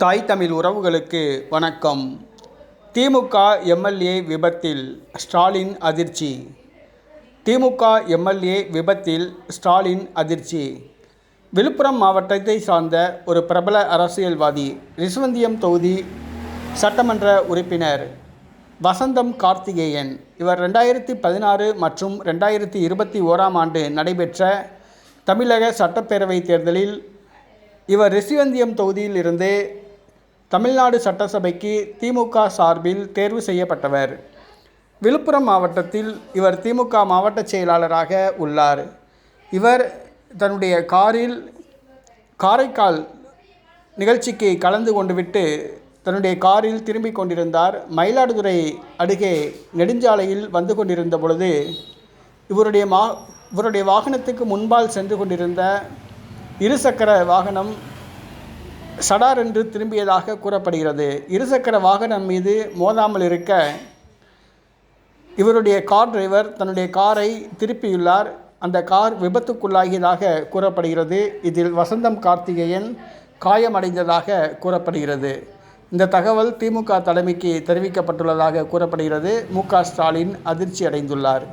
தாய் தமிழ் உறவுகளுக்கு வணக்கம். திமுக எம்எல்ஏ விபத்தில் ஸ்டாலின் அதிர்ச்சி. திமுக எம்எல்ஏ விபத்தில் ஸ்டாலின் அதிர்ச்சி. விழுப்புரம் மாவட்டத்தை சார்ந்த ஒரு பிரபல அரசியல்வாதி ரிஸ்வந்தியம் தொகுதி சட்டமன்ற உறுப்பினர் வசந்தம் கார்த்திகேயன். இவர் ரெண்டாயிரத்தி பதினாறு மற்றும் ரெண்டாயிரத்தி இருபத்தி ஓராம் ஆண்டு நடைபெற்ற தமிழக சட்டப்பேரவைத் தேர்தலில் இவர் ரிஷிவந்தியம் தொகுதியில் இருந்து தமிழ்நாடு சட்டசபைக்கு திமுக சார்பில் தேர்வு செய்யப்பட்டவர். விழுப்புரம் மாவட்டத்தில் இவர் திமுக மாவட்ட செயலாளராக உள்ளார். இவர் தன்னுடைய காரில் காரைக்கால் நிகழ்ச்சிக்கு கலந்து கொண்டு விட்டு தன்னுடைய காரில் திரும்பிக் கொண்டிருந்தார். மயிலாடுதுறை அருகே நெடுஞ்சாலையில் வந்து கொண்டிருந்த பொழுது இவருடைய மா இவருடைய வாகனத்துக்கு முன்பால் சென்று கொண்டிருந்த இருசக்கர வாகனம் சடார் என்று திரும்பியதாக கூறப்படுகிறது. இருசக்கர வாகனம் மீது மோதாமல் இருக்க இவருடைய கார் டிரைவர் தன்னுடைய காரை திருப்பியுள்ளார். அந்த கார் விபத்துக்குள்ளாகியதாக கூறப்படுகிறது. இதில் வசந்தம் கார்த்திகேயன் காயமடைந்ததாக கூறப்படுகிறது. இந்த தகவல் திமுக தலைமைக்கு தெரிவிக்கப்பட்டுள்ளதாக கூறப்படுகிறது. மு க ஸ்டாலின் அதிர்ச்சி அடைந்துள்ளார்